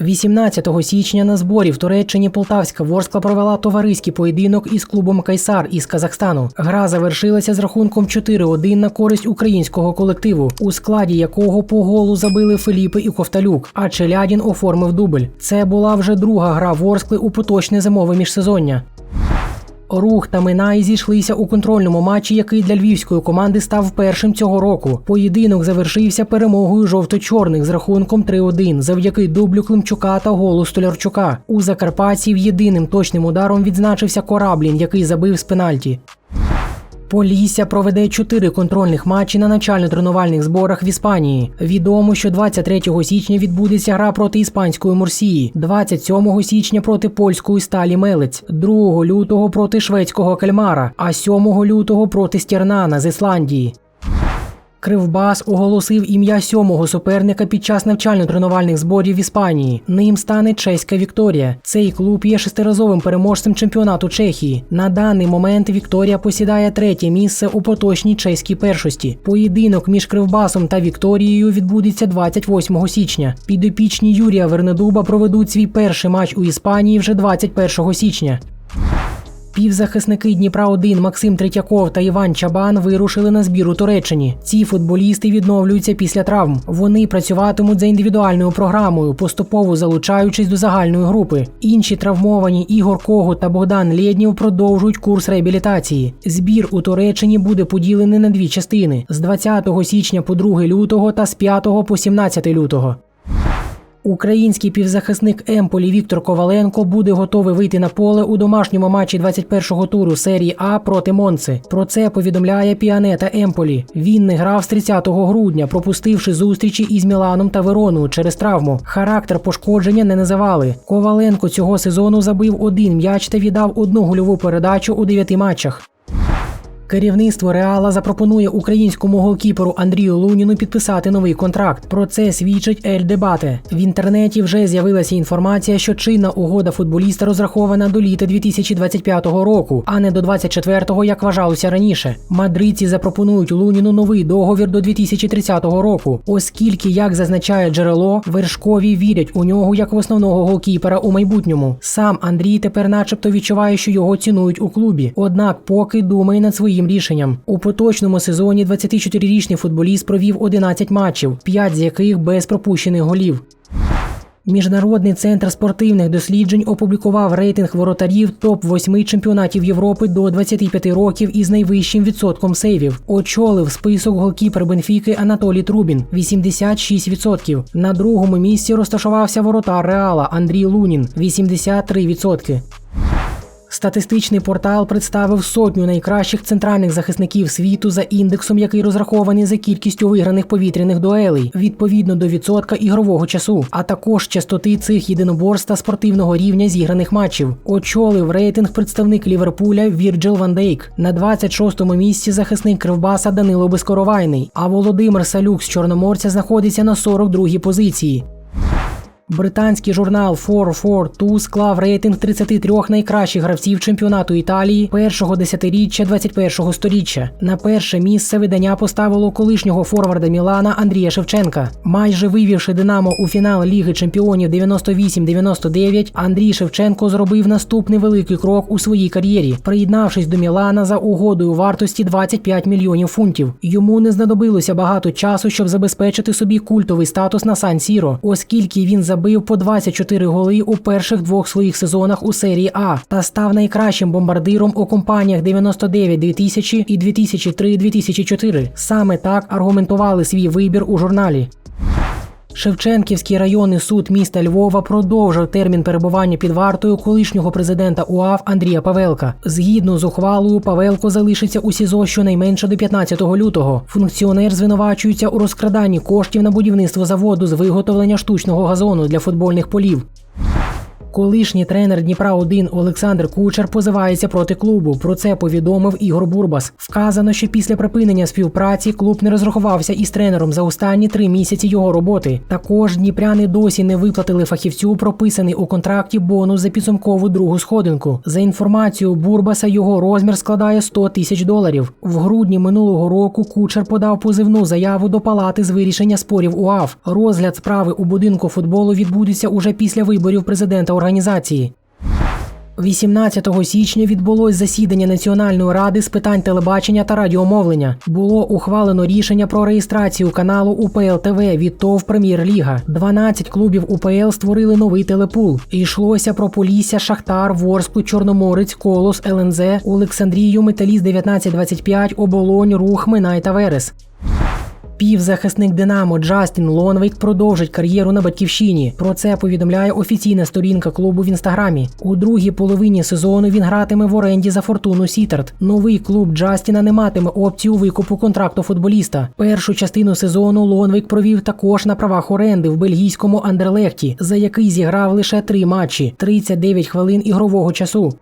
18 січня на зборі в Туреччині Полтавська Ворскла провела товариський поєдинок із клубом Кайсар із Казахстану. Гра завершилася з рахунком 4-1 на користь українського колективу, у складі якого по голу забили Феліпи і Ковталюк, а Челядін оформив дубль. Це була вже друга гра Ворскли у поточне зимове міжсезоння. Рух та Минай зійшлися у контрольному матчі, який для львівської команди став першим цього року. Поєдинок завершився перемогою жовто-чорних з рахунком 3-1 завдяки дублю Климчука та голу Столярчука. У Закарпатців єдиним точним ударом відзначився Кораблін, який забив з пенальті. Полісся проведе чотири контрольних матчі на начально-тренувальних зборах в Іспанії. Відомо, що 23 січня відбудеться гра проти іспанської Мурсії, 27 січня проти польської сталі Мелець, 2 лютого проти шведського Кальмара, а 7 лютого проти Стірнана з Ісландії. Кривбас оголосив ім'я сьомого суперника під час навчально-тренувальних зборів в Іспанії. Ним стане чеська Вікторія. Цей клуб є шестиразовим переможцем чемпіонату Чехії. На даний момент Вікторія посідає третє місце у поточній чеській першості. Поєдинок між Кривбасом та Вікторією відбудеться 28 січня. Підопічні Юрія Вернедуба проведуть свій перший матч у Іспанії вже 21 січня. Півзахисники Дніпра 1 Максим Третьяков та Іван Чабан вирушили на збір у Туреччині. Ці футболісти відновлюються після травм. Вони працюватимуть за індивідуальною програмою, поступово залучаючись до загальної групи. Інші травмовані Ігор Когут та Богдан Лєднів продовжують курс реабілітації. Збір у Туреччині буде поділений на дві частини: з 20 січня по 2 лютого та з 5 по 17 лютого. Український півзахисник Емполі Віктор Коваленко буде готовий вийти на поле у домашньому матчі 21-го туру серії А проти Монци. Про це повідомляє Піанета Емполі. Він не грав з 30 грудня, пропустивши зустрічі із Міланом та Вероною через травму. Характер пошкодження не називали. Коваленко цього сезону забив один м'яч та віддав одну гольову передачу у дев'яти матчах. Керівництво Реала запропонує українському голкіперу Андрію Луніну підписати новий контракт. Про це свідчить Ель Дебате. В інтернеті вже з'явилася інформація, що чинна угода футболіста розрахована до літа 2025 року, а не до 24-го, як вважалося раніше. Мадридці запропонують Луніну новий договір до 2030 року, оскільки, як зазначає джерело, вершкові вірять у нього як в основного голкіпера у майбутньому. Сам Андрій тепер, начебто, відчуває, що його цінують у клубі. Однак, поки думає над своїм рішенням. У поточному сезоні 24-річний футболіст провів 11 матчів, 5 з яких без пропущених голів. Міжнародний центр спортивних досліджень опублікував рейтинг воротарів топ-8 чемпіонатів Європи до 25 років із найвищим відсотком сейвів. Очолив список голкіпер Бенфіки Анатолій Трубін 86%. На другому місці розташувався воротар Реала Андрій Лунін 83%. Статистичний портал представив сотню найкращих центральних захисників світу за індексом, який розрахований за кількістю виграних повітряних дуелей відповідно до відсотка ігрового часу, а також частоти цих єдиноборств та спортивного рівня зіграних матчів. Очолив рейтинг представник Ліверпуля Вірджил Ван Дейк. На 26-му місці захисник Кривбаса Данило Безкоровайний, а Володимир Салюк з Чорноморця знаходиться на 42-й позиції. Британський журнал 442 склав рейтинг 33 найкращих гравців чемпіонату Італії першого десятиріччя 21-го сторіччя. На перше місце видання поставило колишнього форварда Мілана Андрія Шевченка. Майже вивівши Динамо у фінал Ліги Чемпіонів 98-99, Андрій Шевченко зробив наступний великий крок у своїй кар'єрі, приєднавшись до Мілана за угодою вартості 25 мільйонів фунтів. Йому не знадобилося багато часу, щоб забезпечити собі культовий статус на Сан Сіро, оскільки він забив по 24 голи у перших двох своїх сезонах у серії А та став найкращим бомбардиром у компаніях 99-2000 і 2003-2004. Саме так аргументували свій вибір у журналі. Шевченківський районний суд міста Львова продовжив термін перебування під вартою колишнього президента УАВ Андрія Павелка. Згідно з ухвалою, Павелко залишиться у СІЗО щонайменше до 15 лютого. Функціонер звинувачується у розкраданні коштів на будівництво заводу з виготовлення штучного газону для футбольних полів. Колишній тренер Дніпра 1 Олександр Кучер позивається проти клубу. Про це повідомив Ігор Бурбас. Вказано, що після припинення співпраці клуб не розрахувався із тренером за останні три місяці його роботи. Також дніпряни досі не виплатили фахівцю прописаний у контракті бонус за підсумкову другу сходинку. За інформацією Бурбаса, його розмір складає 100 тисяч доларів. В грудні минулого року Кучер подав позивну заяву до палати з вирішення спорів УАФ. Розгляд справи у будинку футболу відбудеться уже після виборів президента організації. 18 січня відбулось засідання Національної ради з питань телебачення та радіомовлення. Було ухвалено рішення про реєстрацію каналу УПЛ ТВ від ТОВ Прем'єр-ліга. 12 клубів УПЛ створили новий телепул. Йшлося про Полісся, Шахтар, Ворсклу, Чорноморець, Колос, ЛНЗ, Олександрію, Металіст 1925, Оболонь, Рух, Минай та Верес. Півзахисник Динамо Джастін Лонвейк продовжить кар'єру на батьківщині. Про це повідомляє офіційна сторінка клубу в інстаграмі. У другій половині сезону він гратиме в оренді за фортуну Сітерт. Новий клуб Джастіна не матиме опцію викупу контракту футболіста. Першу частину сезону Лонвейк провів також на правах оренди в бельгійському Андерлехті, за який зіграв лише три матчі 39 хвилин ігрового часу.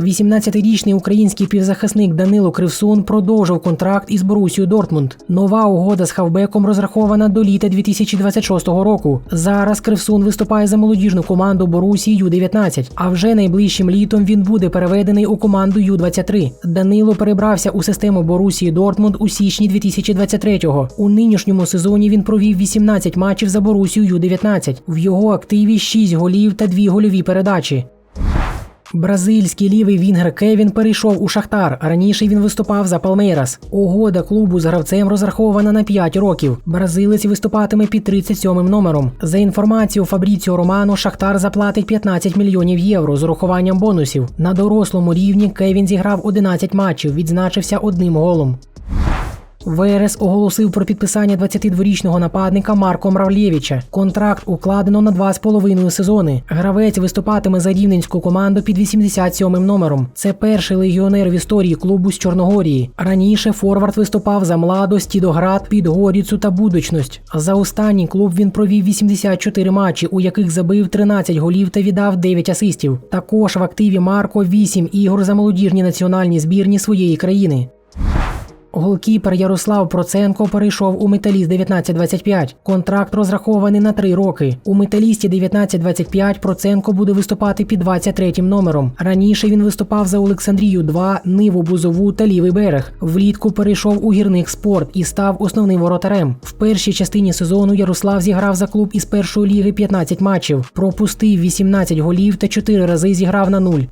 18-річний український півзахисник Данило Кривсун продовжив контракт із Борусією Дортмунд. Нова угода з хавбеком розрахована до літа 2026 року. Зараз Кривсун виступає за молодіжну команду Борусії Ю-19, а вже найближчим літом він буде переведений у команду Ю-23. Данило перебрався у систему Борусії Дортмунд у січні 2023-го. У нинішньому сезоні він провів 18 матчів за Борусію Ю-19. В його активі 6 голів та 2 гольові передачі. Бразильський лівий вінгер Кевін перейшов у Шахтар. Раніше він виступав за Палмейрас. Угода клубу з гравцем розрахована на 5 років. Бразилець виступатиме під 37-м номером. За інформацією Фабріціо Романо, Шахтар заплатить 15 мільйонів євро з урахуванням бонусів. На дорослому рівні Кевін зіграв 11 матчів, відзначився одним голом. ВРС оголосив про підписання 22-річного нападника Марко Мравлєвича. Контракт укладено на 2,5 сезони. Гравець виступатиме за рівненську команду під 87-м номером. Це перший легіонер в історії клубу з Чорногорії. Раніше Форвард виступав за младость, Тідоград, Підгоріцу та Будучність. За останній клуб він провів 84 матчі, у яких забив 13 голів та віддав 9 асистів. Також в активі Марко 8 ігор за молодіжні національні збірні своєї країни. Голкіпер Ярослав Проценко перейшов у металіст 1925. Контракт розрахований на три роки. У металісті 1925 Проценко буде виступати під 23-м номером. Раніше він виступав за Олександрію 2, Ниву Бузову та лівий берег. Влітку перейшов у гірник спорт і став основним воротарем. В першій частині сезону Ярослав зіграв за клуб із першої ліги 15 матчів, пропустив 18 голів та 4 рази зіграв на нуль.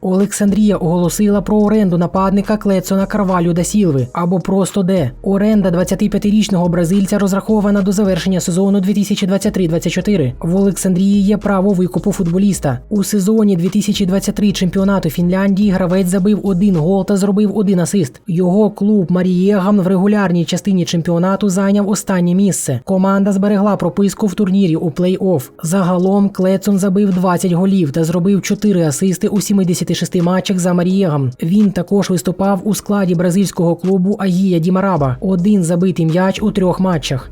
Олександрія оголосила про оренду нападника Клецона Карвалю да Сілви або просто Де. Оренда 25-річного бразильця розрахована до завершення сезону 2023-24. В Олександрії є право викупу футболіста. У сезоні 2023 чемпіонату Фінляндії гравець забив один гол та зробив один асист. Його клуб Марієгам в регулярній частині чемпіонату зайняв останнє місце. Команда зберегла прописку в турнірі у плей-офф. Загалом Клецон забив 20 голів та зробив 4 асисти у 70 26 матчах за Марієгом. Він також виступав у складі бразильського клубу Агія Дімараба. Один забитий м'яч у трьох матчах.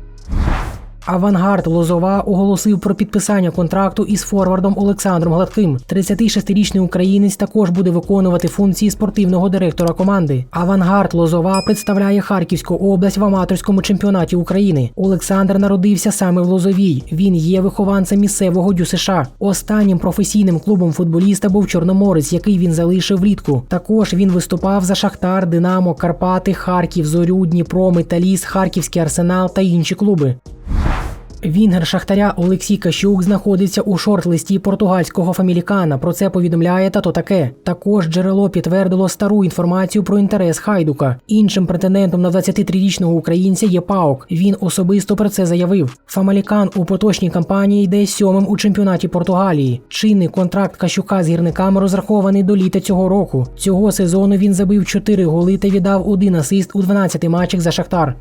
Авангард Лозова оголосив про підписання контракту із форвардом Олександром Гладким. 36-річний українець також буде виконувати функції спортивного директора команди. Авангард Лозова представляє Харківську область в аматорському чемпіонаті України. Олександр народився саме в Лозовій. Він є вихованцем місцевого дю США. Останнім професійним клубом футболіста був Чорноморець, який він залишив влітку. Також він виступав за Шахтар, Динамо, Карпати, Харків, Зорю, Дніпро, Металіст, Харківський арсенал та інші клуби. Вінгер Шахтаря Олексій Кащук знаходиться у шорт-листі португальського фамілікана. Про це повідомляє тато таке. Також джерело підтвердило стару інформацію про інтерес Хайдука. Іншим претендентом на 23-річного українця є Паук. Він особисто про це заявив. Фамалікан у поточній кампанії йде сьомим у чемпіонаті Португалії. Чинний контракт Кащука з гірниками розрахований до літа цього року. Цього сезону він забив 4 голи та віддав один асист у 12 матчах за Шахтар.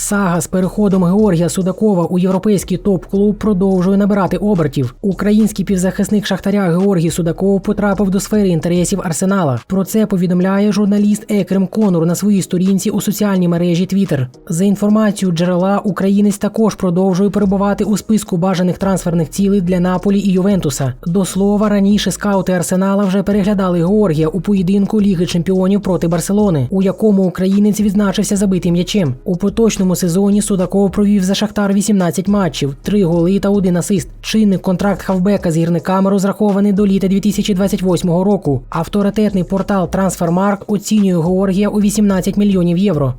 Сага з переходом Георгія Судакова у європейський топ-клуб продовжує набирати обертів. Український півзахисник Шахтаря Георгій Судаков потрапив до сфери інтересів Арсенала. Про це повідомляє журналіст Екрем Конур на своїй сторінці у соціальній мережі Twitter. За інформацією джерела, українець також продовжує перебувати у списку бажаних трансферних цілей для Наполі і Ювентуса. До слова, раніше скаути Арсенала вже переглядали Георгія у поєдинку Ліги Чемпіонів проти Барселони, у якому українець відзначився забитим м'ячем. У поточному сезоні Судаков провів за Шахтар 18 матчів, 3 голи та 1 асист. Чинний контракт хавбека з гірниками розрахований до літа 2028 року. Авторитетний портал Трансфермарк оцінює Георгія у 18 мільйонів євро.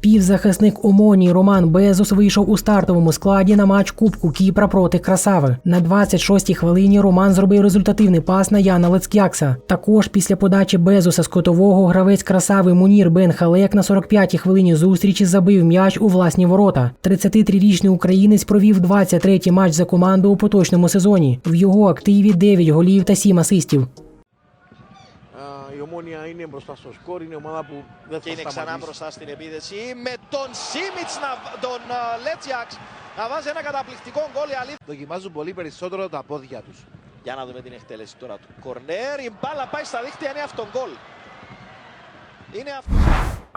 Півзахисник Омонії Роман Безос вийшов у стартовому складі на матч Кубку Кіпра проти Красави. На 26-й хвилині Роман зробив результативний пас на Яна Лецкякса. Також після подачі Безоса з котового гравець Красави Мунір Бен Халек на 45-й хвилині зустрічі забив м'яч у власні ворота. 33-річний українець провів 23-й матч за команду у поточному сезоні. В його активі 9 голів та 7 асистів. Α, η ομόνια είναι μπροστά στο σκορ, είναι ομάδα που δεν Και θα είναι ξανά σταματήσει. μπροστά στην επίδεση με τον Σίμιτς, να, τον α, Λέτσιαξ να βάζει ένα καταπληκτικό γκολ. Η αλήθεια. Δοκιμάζουν πολύ περισσότερο τα πόδια τους. Για να δούμε την εκτέλεση τώρα του. Κορνέρ, η μπάλα πάει στα δίχτυα, είναι αυτόν γκολ. Είναι αυτό.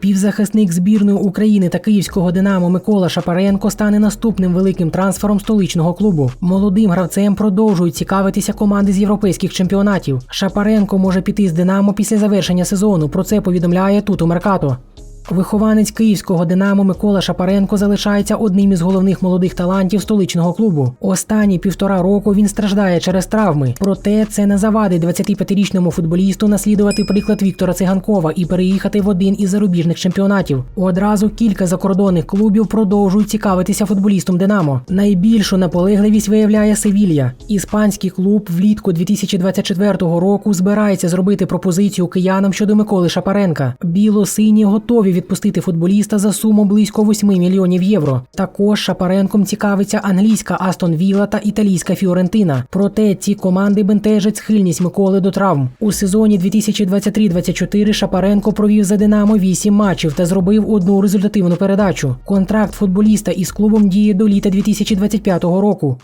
Півзахисник збірної України та київського Динамо Микола Шапаренко стане наступним великим трансфером столичного клубу. Молодим гравцем продовжують цікавитися команди з європейських чемпіонатів. Шапаренко може піти з Динамо після завершення сезону. Про це повідомляє Туту Меркато. Вихованець київського Динамо Микола Шапаренко залишається одним із головних молодих талантів столичного клубу. Останні півтора року він страждає через травми. Проте це не завадить 25-річному футболісту наслідувати приклад Віктора Циганкова і переїхати в один із зарубіжних чемпіонатів. Одразу кілька закордонних клубів продовжують цікавитися футболістом Динамо. Найбільшу наполегливість виявляє Севілья. Іспанський клуб влітку 2024 року збирається зробити пропозицію киянам щодо Миколи Шапаренка. Біло-сині готові відпустити футболіста за суму близько 8 мільйонів євро. Також Шапаренком цікавиться англійська Астон Вілла та італійська Фіорентина. Проте ці команди бентежать схильність Миколи до травм. У сезоні 2023-24 Шапаренко провів за Динамо 8 матчів та зробив одну результативну передачу. Контракт футболіста із клубом діє до літа 2025 року.